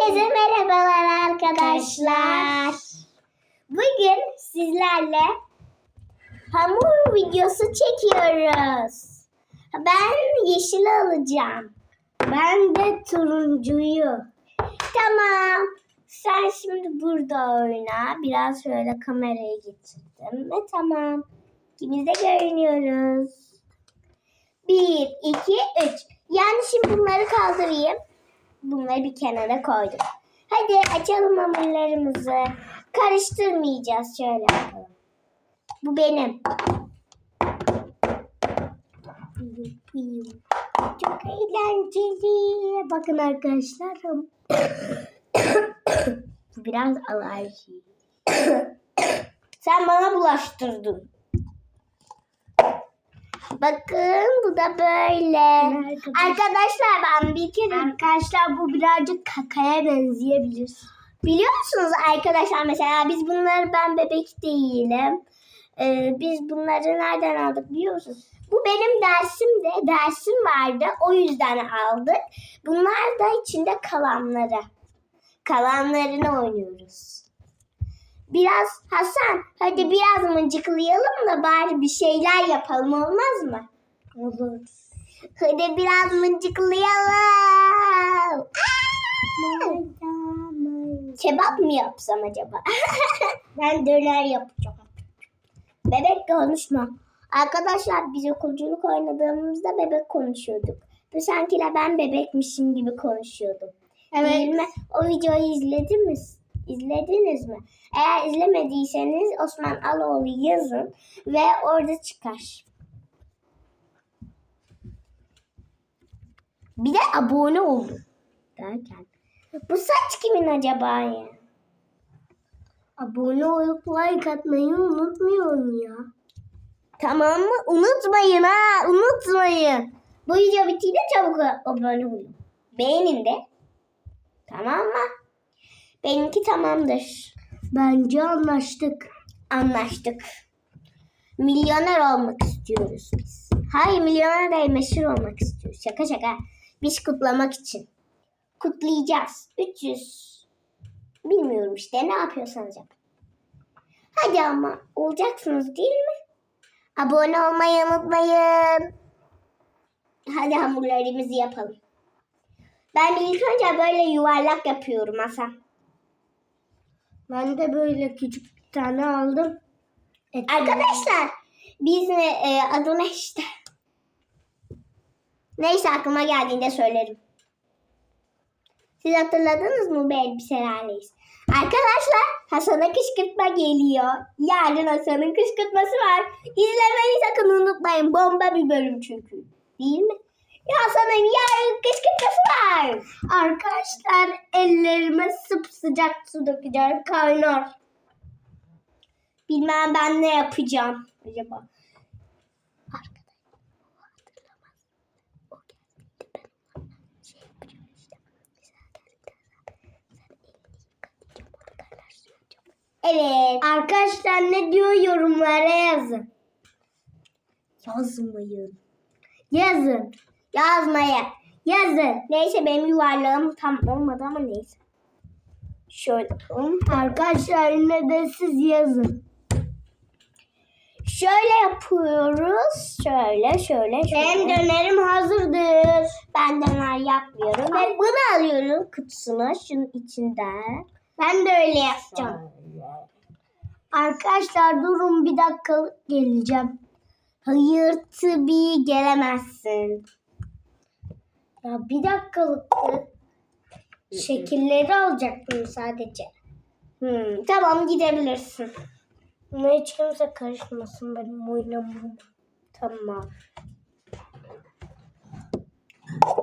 Herkese merhabalar arkadaşlar. Bugün sizlerle hamur videosu çekiyoruz. Ben yeşil alacağım. Ben de turuncuyu. Tamam. Sen şimdi burada oyna. Biraz şöyle kamerayı getirdim. Ve tamam. İkimiz de görünüyoruz. Bir, iki, üç. Yani şimdi bunları kaldırayım. Bunları bir kenara koydum. Hadi açalım hamurlarımızı. Karıştırmayacağız. Şöyle. Bu benim. Çok eğlenceli. Bakın arkadaşlar. Biraz alerji. Sen bana bulaştırdın. Bakın bu da böyle. Arkadaşlar ben bir kere... Arkadaşlar bu birazcık kakaya benzeyebilir. Biliyor musunuz arkadaşlar mesela biz bunları ben bebek değilim. Ee, biz bunları nereden aldık biliyor musunuz? Bu benim dersimde dersim vardı o yüzden aldık. Bunlar da içinde kalanları. Kalanlarını oynuyoruz. Biraz Hasan hadi biraz mıncıklayalım da bari bir şeyler yapalım olmaz mı? Olur. Hadi biraz mıncıklayalım. Aa! Kebap mı yapsam acaba? ben döner yapacağım. Bebek konuşma. Arkadaşlar biz okulculuk oynadığımızda bebek konuşuyorduk. Ve sanki ben bebekmişim gibi konuşuyordum. Evet. Mi? O videoyu izlediniz İzlediniz mi? Eğer izlemediyseniz Osman Aloğlu yazın ve orada çıkar. Bir de abone olun derken. Bu saç kimin acaba ya? Abone olup like atmayı unutmayın ya. Tamam mı? Unutmayın ha. Unutmayın. Bu video bittiğinde çabuk abone olun. Beğenin de. Tamam mı? Benimki tamamdır. Bence anlaştık. Anlaştık. Milyoner olmak istiyoruz biz. Hayır milyoner değil meşhur olmak istiyoruz. Şaka şaka. Biz kutlamak için. Kutlayacağız. 300. Bilmiyorum işte ne yapıyorsanız yapın. Hadi ama olacaksınız değil mi? Abone olmayı unutmayın. Hadi hamurlarımızı yapalım. Ben ilk önce böyle yuvarlak yapıyorum Hasan. Ben de böyle küçük bir tane aldım. Et- Arkadaşlar biz e, e, adı ne işte? Neyse aklıma geldiğinde söylerim. Siz hatırladınız mı bu elbiselerleyiz? Arkadaşlar Hasan'a kışkırtma geliyor. Yarın Hasan'ın kışkırtması var. İzlemeyi sakın unutmayın. Bomba bir bölüm çünkü. Değil mi? Ya Hasan'ın yarın Arkadaşlar ellerime sıcak su dökeceğim kaynar. Bilmem ben ne yapacağım acaba. Evet. Arkadaşlar ne diyor yorumlara yazın. Yazmayın. Yazın. Yazmayın. Yazın. Neyse benim yuvarlağım tam olmadı ama neyse. Şöyle yapalım. Arkadaşlar yine de siz yazın. Şöyle yapıyoruz. Şöyle şöyle şöyle. Benim dönerim hazırdır. Ben döner yapmıyorum. Ben bunu alıyorum kutusunu şunun içinden. Ben de öyle yapacağım. Arkadaşlar durun bir dakika geleceğim. Hayır tabii gelemezsin. Ya bir dakikalıktı. Şekilleri alacaktım sadece. Hmm, tamam gidebilirsin. Buna hiç kimse karışmasın benim oynamam. Tamam.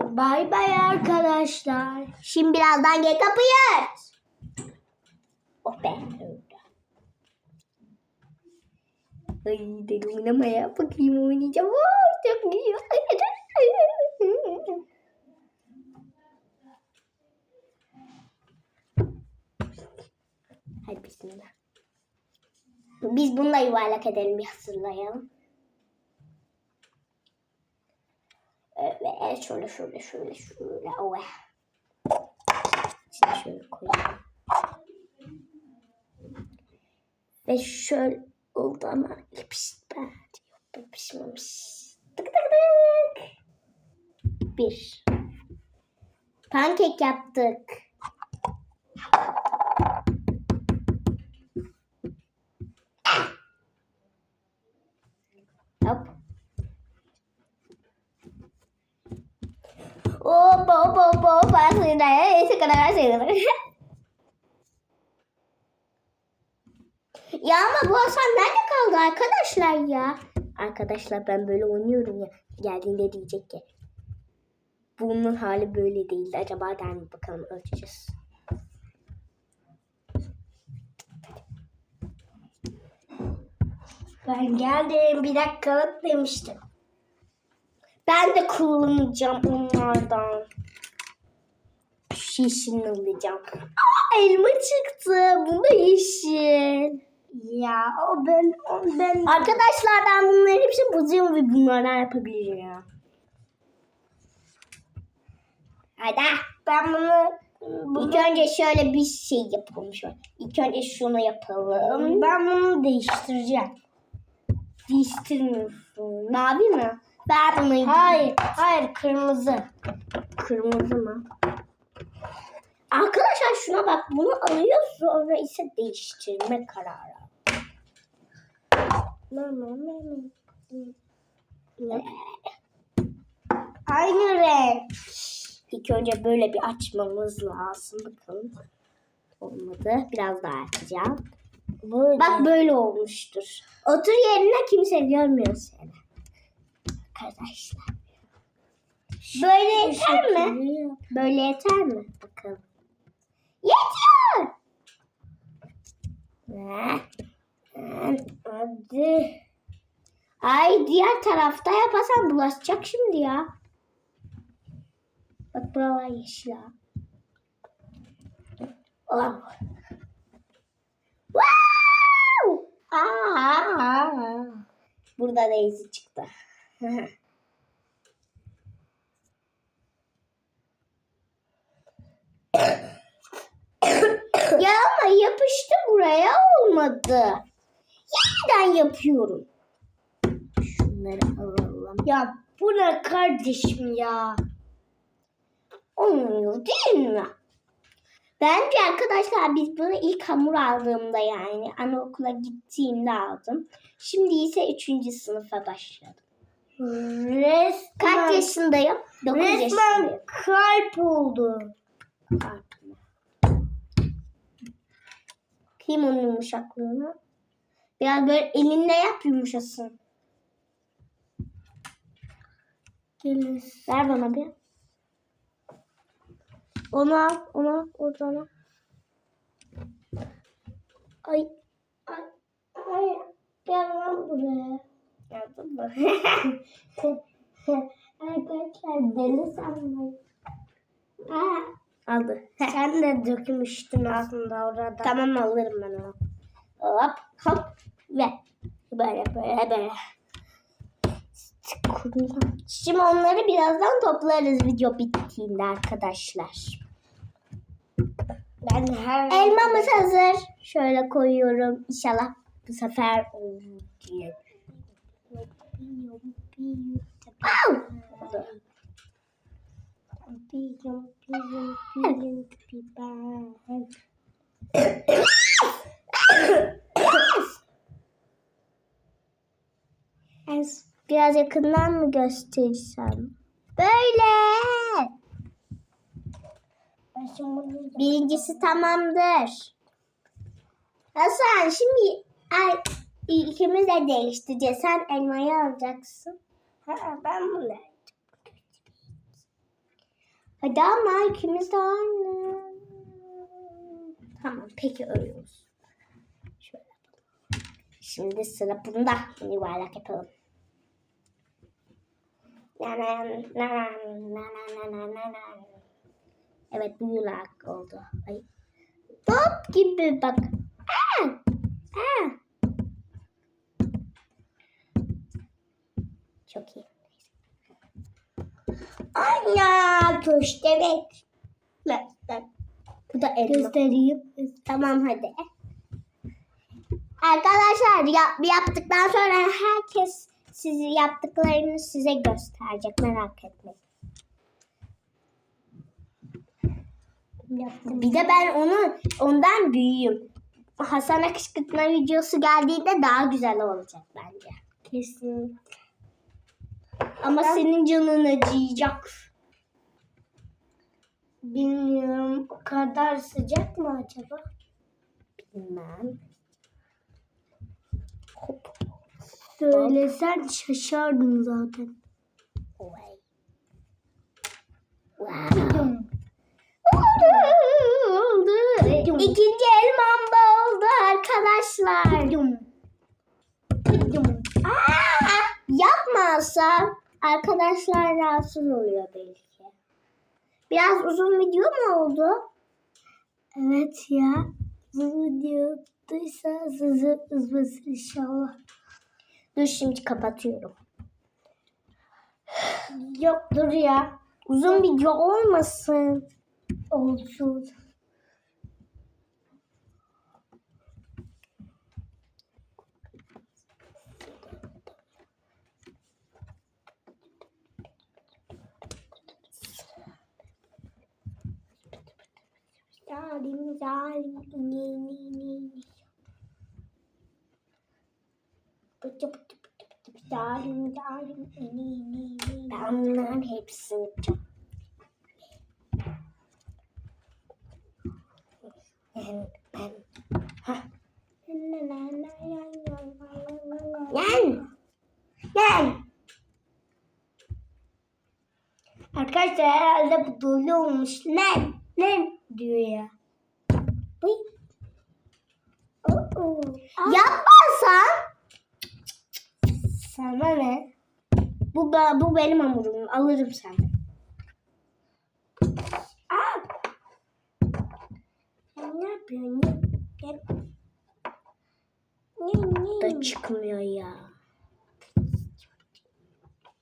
Bay bay arkadaşlar. Şimdi birazdan gel kapıyı aç. Oh be. Ay deli oynamaya bakayım oynayacağım. Oh, çok güzel. Hadi bismillah. Biz bununla yuvarlak edelim bir hazırlayalım. Evet şöyle şöyle şöyle şöyle. Oh. içine şöyle koyayım. Ve şöyle oldu ama yapıştı. Yok yapışmamış. Tık tık tık. Bir. Pankek yaptık. Hop. Hop hop hop hop. Aslında sekarang sekarang. Ya ama bu Hasan nerede kaldı arkadaşlar ya? Arkadaşlar ben böyle oynuyorum ya. Geldiğinde diyecek ki. Bunun hali böyle değildi. Acaba der mi? Bakalım ölçeceğiz. Ben geldim bir dakikalık demiştim. Ben de kullanacağım onlardan. Şu yeşilini alacağım. Aa, elma çıktı. Bu da yeşil. Ya o ben o ben Arkadaşlar ben bunların hepsini bozuyorum ve bunlardan yapabilirim. Hadi. ben bunu İlk önce şöyle bir şey yapalım şöyle. İlk önce şunu yapalım. ben bunu değiştireceğim. Değiştirmiyorsun. Mavi mi? Ver bunu. Hayır, hayır kırmızı. Kırmızı mı? Arkadaşlar şuna bak. Bunu alıyor sonra ise değiştirme kararı. Aynı renk. İlk önce böyle bir açmamız lazım. Bakalım. Olmadı. Biraz daha açacağım. Böyle. Bak böyle olmuştur. Otur yerine kimse görmüyor seni. Arkadaşlar. Böyle yeter mi? Böyle yeter mi? Bakalım. Yetiyor. Hadi. Ay diğer tarafta yapasan bulaşacak şimdi ya. Bak buralar yeşil ha. Oh. Wow! Aa! Burada da izi çıktı. ya ama yapıştı buraya olmadı. Yeniden yapıyorum. Şunları alalım. Ya bu ne kardeşim ya? Olmuyor değil mi? Bence arkadaşlar biz bunu ilk hamur aldığımda yani anaokula gittiğimde aldım. Şimdi ise 3. sınıfa başladım. Resmen, Kaç yaşındayım? 9 resmen yaşındayım. kalp oldu. Artık. Bakayım onun yumuşaklığını. Biraz böyle elinde yap yumuşasın. Gelin. Ver bana bir. Onu al, onu al, oradan al. Ay, ay, ay, gel lan buraya. Geldin mi? Arkadaşlar deli sanmayın. Aa, aldı. Sen de dökmüştün aslında orada. tamam alırım ben onu. Hop, hop, ve böyle, böyle, böyle. Şimdi onları birazdan toplarız video bittiğinde arkadaşlar. Ben her Elmamız hazır. Şöyle koyuyorum. İnşallah bu sefer olur diye. Au! Biraz yakından mı gösterirsem? Böyle. Birincisi tamamdır. Hasan şimdi ay, ikimiz de değiştireceğiz. Sen elmayı alacaksın. Ha, ben bunu Hadi ama ikimiz de aynı. Tamam peki öyle olsun. Şöyle. Şimdi sıra bunda. Yuvarlak yapalım. Evet bu yuvarlak oldu. Ay. Top gibi bak. Aa! Aa! Çok iyi. Anne köstebek. Bu da elma. Göstereyim. Tamam hadi. Arkadaşlar yap, yaptıktan sonra herkes sizi yaptıklarını size gösterecek merak etmeyin. Bir de ben onu ondan büyüğüm. Hasan'a kışkırtma videosu geldiğinde daha güzel olacak bence. Kesin. Ama senin canın acıyacak. Bilmiyorum. O kadar sıcak mı acaba? Bilmem. Hop. Söylesen şaşardım zaten. Wow. Oldu. İkinci elmam da oldu arkadaşlar. Aa, yapmazsam arkadaşlar rahatsız oluyor belki. Biraz uzun video mu oldu? Evet ya. Bu videoduysa sizi üzmesin inşallah. Dur şimdi kapatıyorum. Yok dur ya. Uzun video olmasın. Olsun. Zalim zalim ni ni ni. Pıtı pıtı zalim zalim ni ni ni. Ben bunların hepsini yapacağım. Ben, ben. Hah. Yan. Yan. Arkadaşlar herhalde bu dolu olmuş. Ne? Ne diyor ya? Uy. Sana ne? bu bu benim hamurum. Alırım senden. Aa! Sen ne yapıyorsun? Gel. Ne ne? Da çıkmıyor ya.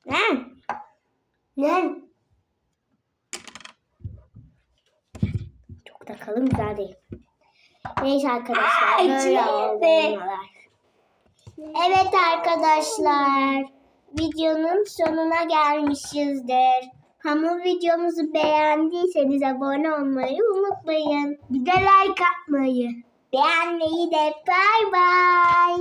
Ne? Ne? Çok da kalın güzel değil. Neyse arkadaşlar. Aa, böyle elmalar. Evet arkadaşlar. Videonun sonuna gelmişizdir. Hamur videomuzu beğendiyseniz abone olmayı unutmayın. Bir de like atmayı. Beğenmeyi de bay bay.